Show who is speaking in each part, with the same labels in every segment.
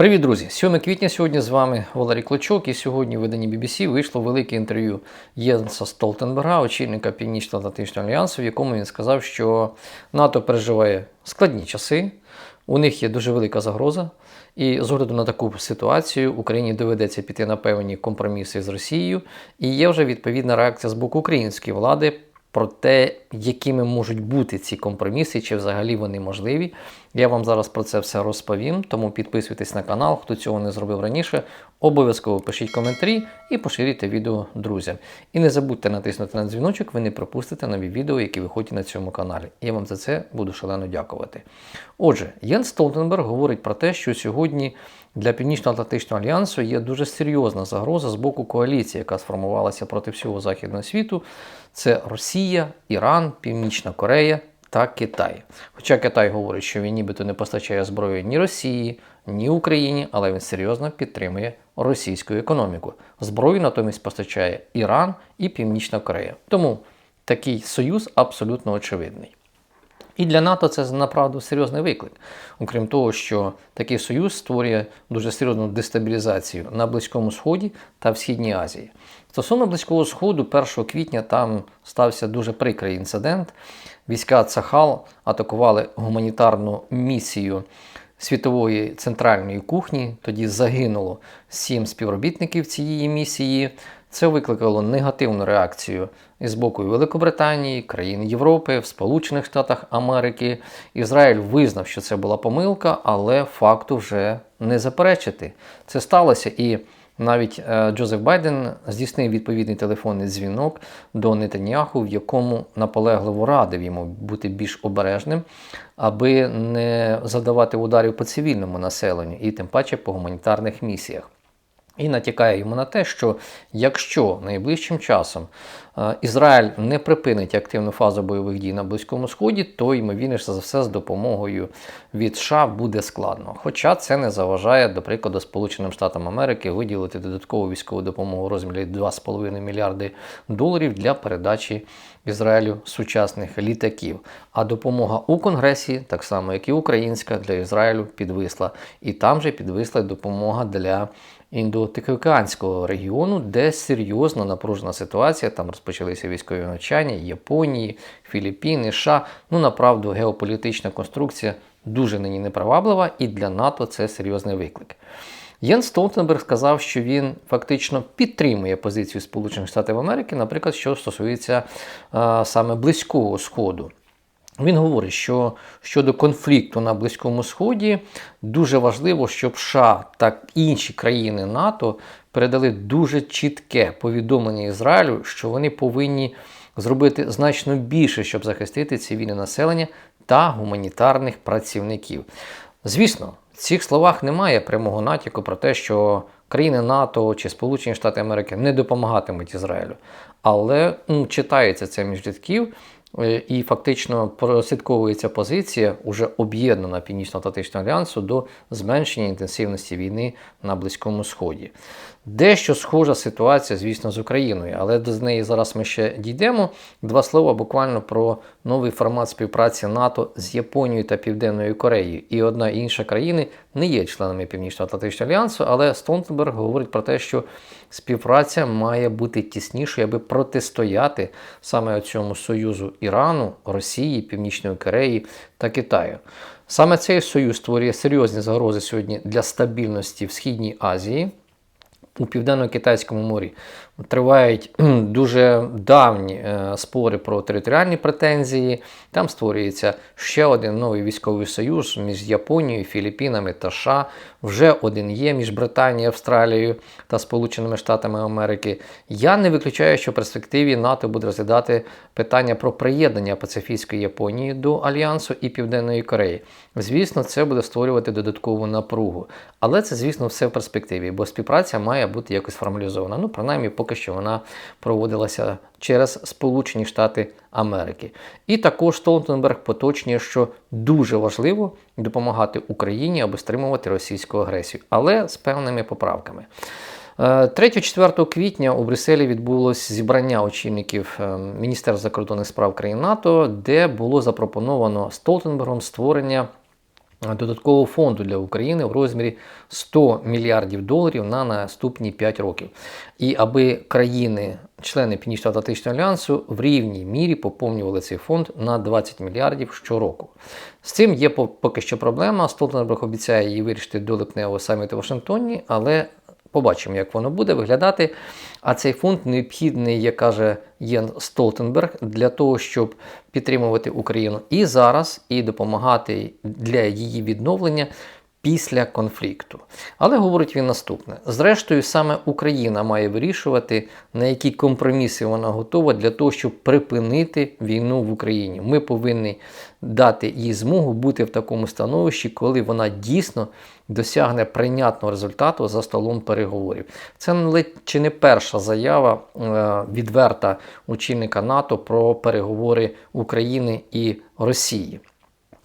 Speaker 1: Привіт, друзі! 7 квітня сьогодні з вами Валерій Клочок, і сьогодні в виданні BBC вийшло велике інтерв'ю Єнса Столтенберга, очільника Північно-Атлантичного альянсу, в якому він сказав, що НАТО переживає складні часи, у них є дуже велика загроза, і з огляду на таку ситуацію Україні доведеться піти на певні компроміси з Росією, і є вже відповідна реакція з боку української влади про те, якими можуть бути ці компроміси, чи взагалі вони можливі. Я вам зараз про це все розповім, тому підписуйтесь на канал, хто цього не зробив раніше. Обов'язково пишіть коментарі і поширюйте відео друзям. І не забудьте натиснути на дзвіночок, ви не пропустите нові відео, які виходять на цьому каналі. Я вам за це буду шалено дякувати. Отже, Єн Столтенберг говорить про те, що сьогодні для Північно-Атлантичного альянсу є дуже серйозна загроза з боку коаліції, яка сформувалася проти всього західного світу. Це Росія, Іран, Північна Корея та Китай. Хоча Китай говорить, що він нібито не постачає зброю ні Росії, ні Україні, але він серйозно підтримує російську економіку. Зброю натомість постачає Іран і Північна Корея. Тому такий союз абсолютно очевидний. І для НАТО це направду серйозний виклик. Окрім того, що такий союз створює дуже серйозну дестабілізацію на Близькому Сході та в Східній Азії. Стосовно Близького Сходу, 1 квітня там стався дуже прикрий інцидент. Війська Цахал атакували гуманітарну місію світової центральної кухні. Тоді загинуло сім співробітників цієї місії. Це викликало негативну реакцію із боку Великобританії, країн Європи, в Сполучених Штатах Америки. Ізраїль визнав, що це була помилка, але факту вже не заперечити. Це сталося і. Навіть е, Джозеф Байден здійснив відповідний телефонний дзвінок до Нетаньяху, в якому наполегливо радив йому бути більш обережним, аби не задавати ударів по цивільному населенню і тим паче по гуманітарних місіях. І натякає йому на те, що якщо найближчим часом Ізраїль не припинить активну фазу бойових дій на Близькому Сході, то ймовірніше за все з допомогою від США буде складно. Хоча це не заважає, до прикладу, Сполученим Штатам Америки виділити додаткову військову допомогу у розмірі 2,5 мільярди доларів для передачі Ізраїлю сучасних літаків. А допомога у Конгресі, так само як і українська, для Ізраїлю підвисла. І там же підвисла допомога для індотихоокеанського регіону, де серйозно напружена ситуація. Там розпочалися військові навчання Японії, Філіппіни, США. Ну, направду, геополітична конструкція дуже нині неприваблива, і для НАТО це серйозний виклик. Єн Столтенберг сказав, що він фактично підтримує позицію Сполучених Штатів Америки, наприклад, що стосується е, саме Близького Сходу. Він говорить, що щодо конфлікту на Близькому Сході дуже важливо, щоб США та інші країни НАТО передали дуже чітке повідомлення Ізраїлю, що вони повинні зробити значно більше, щоб захистити цивільне населення та гуманітарних працівників. Звісно, в цих словах немає прямого натяку про те, що країни НАТО чи Сполучені Штати Америки не допомагатимуть Ізраїлю. Але ну, читається це між рядків, і фактично прослідковується позиція уже об'єднана Північно-Атлантичного альянсу до зменшення інтенсивності війни на Близькому Сході. Дещо схожа ситуація, звісно, з Україною, але до неї зараз ми ще дійдемо. Два слова буквально про новий формат співпраці НАТО з Японією та Південною Кореєю. І одна і інша країни не є членами Північно-Атлантичного альянсу, але Столтенберг говорить про те, що співпраця має бути тіснішою, аби протистояти саме цьому союзу Ірану, Росії, Північної Кореї та Китаю. Саме цей союз створює серйозні загрози сьогодні для стабільності в Східній Азії у Південно-Китайському морі тривають дуже давні е, спори про територіальні претензії. Там створюється ще один новий військовий союз між Японією, Філіппінами та США. Вже один є між Британією, Австралією та Сполученими Штатами Америки. Я не виключаю, що в перспективі НАТО буде розглядати питання про приєднання Пацифійської Японії до Альянсу і Південної Кореї. Звісно, це буде створювати додаткову напругу. Але це, звісно, все в перспективі, бо співпраця має бути якось формалізована. Ну, принаймні, поки що вона проводилася через Сполучені Штати Америки. І також Столтенберг поточнює, що дуже важливо допомагати Україні аби стримувати російську агресію, але з певними поправками. 3-4 е, квітня у Брюсселі відбулось зібрання очільників е, Міністерства закордонних справ країн НАТО, де було запропоновано Столтенбергом створення додаткового фонду для України в розмірі 100 мільярдів доларів на наступні 5 років. І аби країни, члени Північно-Атлантичного альянсу, в рівній мірі поповнювали цей фонд на 20 мільярдів щороку. З цим є поки що проблема. Столтенберг обіцяє її вирішити до липневого саміту в Вашингтоні, але Побачимо, як воно буде виглядати. А цей фонд необхідний, як каже Єн Столтенберг, для того, щоб підтримувати Україну і зараз, і допомагати для її відновлення після конфлікту. Але говорить він наступне: зрештою, саме Україна має вирішувати, на які компроміси вона готова для того, щоб припинити війну в Україні. Ми повинні дати їй змогу бути в такому становищі, коли вона дійсно досягне прийнятного результату за столом переговорів. Це ледь чи не перша заява е, відверта очільника НАТО про переговори України і Росії.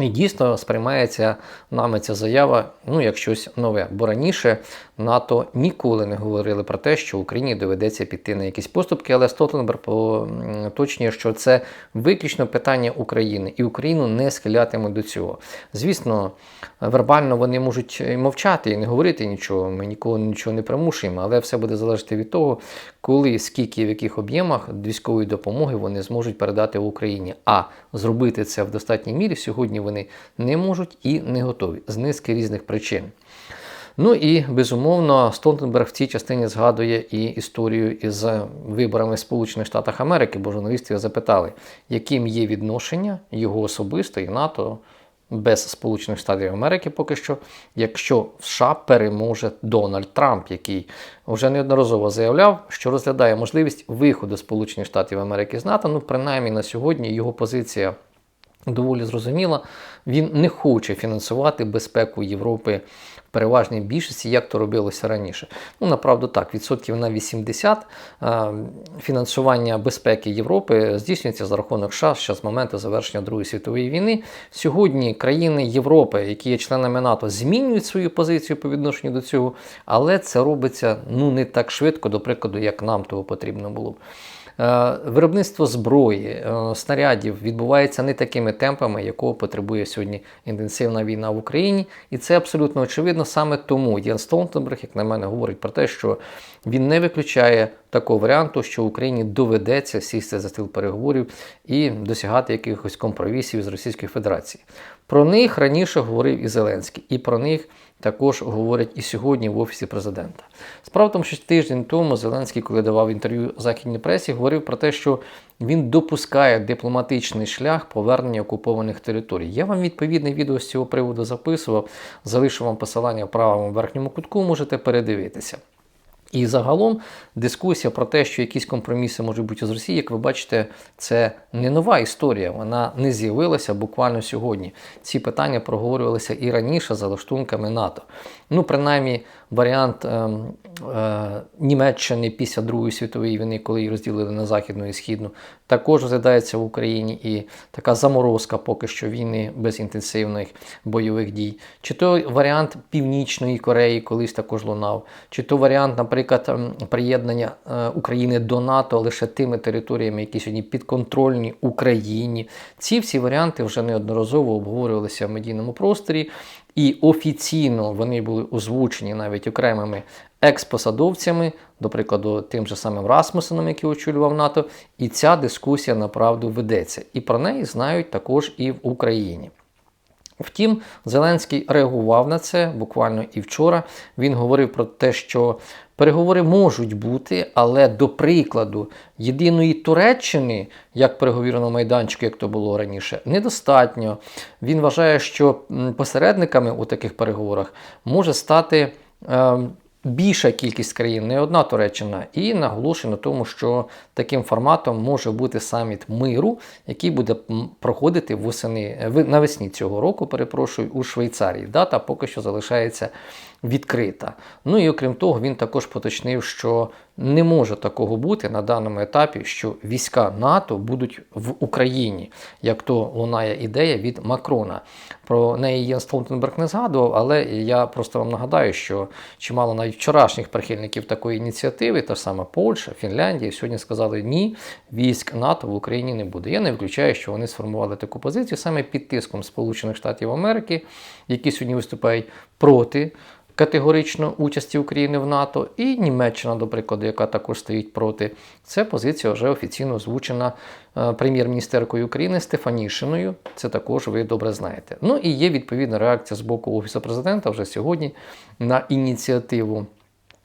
Speaker 1: І дійсно сприймається нами ця заява ну, як щось нове. Бо раніше НАТО ніколи не говорили про те, що Україні доведеться піти на якісь поступки, але Столтенберг поточнює, що це виключно питання України, і Україну не схилятимуть до цього. Звісно, вербально вони можуть мовчати і не говорити нічого. Ми ніколи нічого не примушуємо, але все буде залежати від того, коли, скільки в яких об'ємах військової допомоги вони зможуть передати Україні. А зробити це в достатній мірі сьогодні вони не можуть і не готові з низки різних причин. Ну і безумовно, Столтенберг в цій частині згадує і історію із виборами Сполучених Штатах Америки, бо журналістів запитали, яким є відношення його особисто і НАТО без Сполучених Штатів Америки поки що, якщо в США переможе Дональд Трамп, який вже неодноразово заявляв, що розглядає можливість виходу Сполучених Штатів Америки з НАТО. Ну, принаймні на сьогодні його позиція доволі зрозуміла. Він не хоче фінансувати безпеку Європи в переважній більшості, як то робилося раніше. Ну, направду так, відсотків на 80 фінансування безпеки Європи здійснюється за рахунок США ще з моменту завершення Другої світової війни. Сьогодні країни Європи, які є членами НАТО, змінюють свою позицію по відношенню до цього, але це робиться ну не так швидко, до прикладу, як нам того потрібно було б. Е, виробництво зброї, е, снарядів відбувається не такими темпами, якого потребує сьогодні інтенсивна війна в Україні. І це абсолютно очевидно. Саме тому Єн Столтенберг, як на мене, говорить про те, що він не виключає такого варіанту, що Україні доведеться сісти за стіл переговорів і досягати якихось компромісів з Російською Федерацією. Про них раніше говорив і Зеленський, і про них також говорять і сьогодні в Офісі президента. Справа в тому, що тиждень тому Зеленський, коли давав інтерв'ю західній пресі, говорив про те, що він допускає дипломатичний шлях повернення окупованих територій. Я вам відповідне відео з цього приводу записував, залишу вам посилання в правому верхньому кутку, можете передивитися. І загалом дискусія про те, що якісь компроміси можуть бути з Росії, як ви бачите, це не нова історія. Вона не з'явилася буквально сьогодні. Ці питання проговорювалися і раніше за лаштунками НАТО. Ну, принаймні, варіант е, е, Німеччини після Другої світової війни, коли її розділили на Західну і Східну, також розглядається в Україні і така заморозка поки що війни без інтенсивних бойових дій. Чи то варіант Північної Кореї колись також лунав, чи то варіант, наприклад, ем, приєднання е, України до НАТО лише тими територіями, які сьогодні підконтрольні Україні. Ці всі варіанти вже неодноразово обговорювалися в медійному просторі. І офіційно вони були озвучені навіть окремими експосадовцями, до прикладу, тим же самим Расмусеном, який очолював НАТО. І ця дискусія направду ведеться. І про неї знають також і в Україні. Втім, Зеленський реагував на це буквально і вчора. Він говорив про те, що переговори можуть бути, але до прикладу єдиної Туреччини, як переговірного майданчику, як то було раніше, недостатньо. Він вважає, що посередниками у таких переговорах може стати. Більша кількість країн, не одна Туреччина, і наголошує на тому, що таким форматом може бути саміт миру, який буде проходити восени навесні цього року. Перепрошую у Швейцарії. Дата поки що залишається відкрита. Ну і окрім того, він також поточнив, що не може такого бути на даному етапі, що війська НАТО будуть в Україні, як то лунає ідея від Макрона. Про неї Єн Столтенберг не згадував, але я просто вам нагадаю, що чимало навіть вчорашніх прихильників такої ініціативи, та ж сама Польща, Фінляндія, сьогодні сказали ні, військ НАТО в Україні не буде. Я не виключаю, що вони сформували таку позицію саме під тиском Сполучених Штатів Америки, які сьогодні виступають проти категорично участі України в НАТО, і Німеччина, до прикладу, яка також стоїть проти. Це позиція вже офіційно озвучена е, прем'єр-міністеркою України Стефанішиною. Це також ви добре знаєте. Ну і є відповідна реакція з боку Офісу президента вже сьогодні на ініціативу.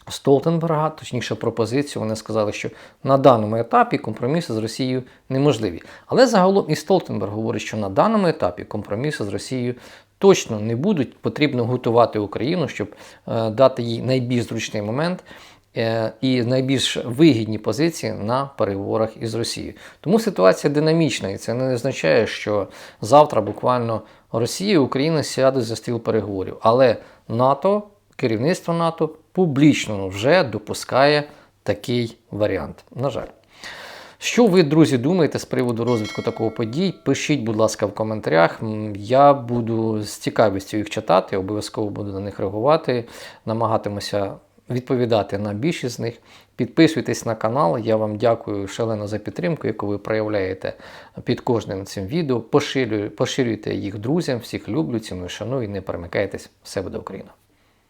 Speaker 1: Столтенберга, точніше пропозицію, вони сказали, що на даному етапі компроміси з Росією неможливі. Але загалом і Столтенберг говорить, що на даному етапі компроміси з Росією точно не будуть. Потрібно готувати Україну, щоб е, дати їй найбільш зручний момент е, і найбільш вигідні позиції на переговорах із Росією. Тому ситуація динамічна, і це не означає, що завтра буквально Росія і Україна сядуть за стіл переговорів. Але НАТО, керівництво НАТО публічно вже допускає такий варіант. На жаль. Що ви, друзі, думаєте з приводу розвитку такого подій? Пишіть, будь ласка, в коментарях. Я буду з цікавістю їх читати, обов'язково буду на них реагувати, намагатимуся відповідати на більшість з них. Підписуйтесь на канал. Я вам дякую шалено за підтримку, яку ви проявляєте під кожним цим відео. Поширюйте, їх друзям, всіх люблю, ціную, шаную і не перемикайтесь. Все буде Україна!